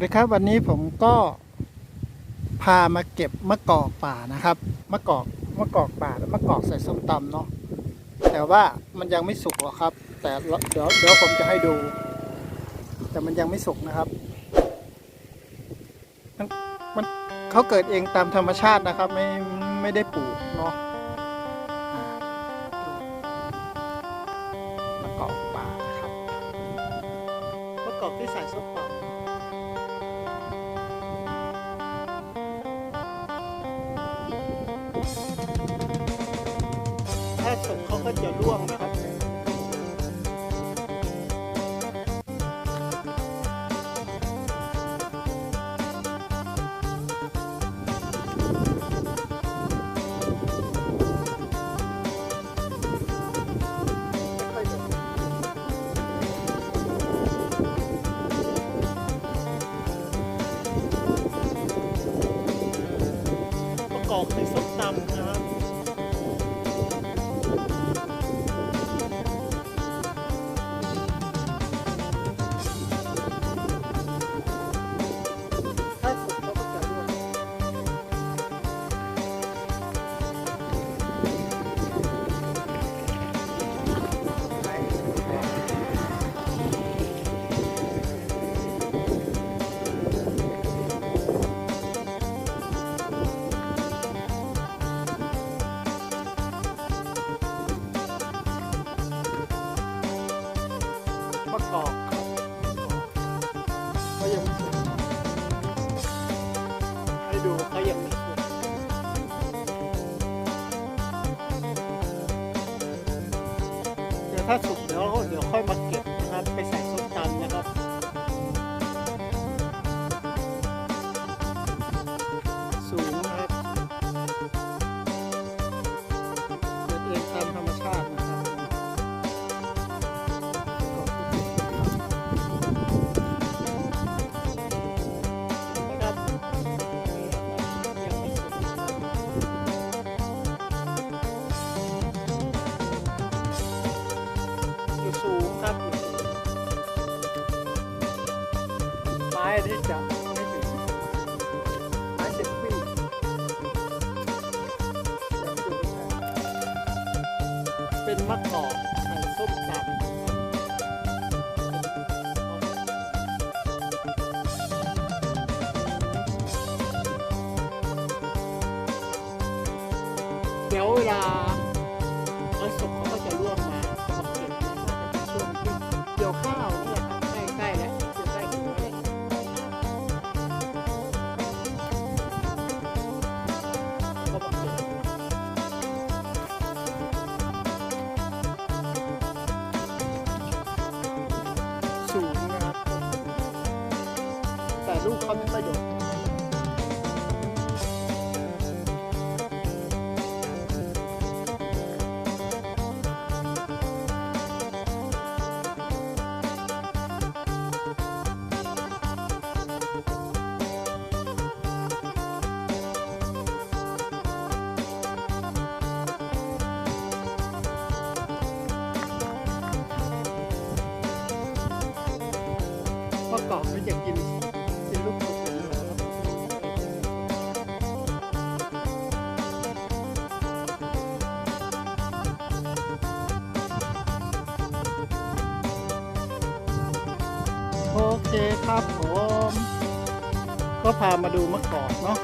วัสดีครับวันนี้ผมก็พามาเก็บมะกอกป่านะครับมะกอกมะกอกป่าและมะกอกใส่ส้มตำเนาะแต่ว่ามันยังไม่สุกหรอกครับ แต่เดี๋ยวเดี๋ยวผมจะให้ดู แต่มันยังไม่สุกนะครับ มันมันเขาเกิดเองตามธรรมชาตินะครับ ไม่ไม่ได้ปลูกเนาะ ถ้าสุกเขาก็จะร่วงนะครับประกอบในส้ม มะกอกครับก็ยังไม่สุกให้ดูเขายังไม่สุกเดี๋ยวถ้าสุกเดี๋ยวเดี๋ยวค่อยมาเก็บนะครับไปใส่ ไม้ที่จะไม่ถึงไม้เจ็ดปียังอยู่ไม่ได้เป็นมะกอกใส่ส้มตำเดี๋ยวเวลาเขา แต่ โอเคครับผม ก็พามาดูมะกอกเนาะ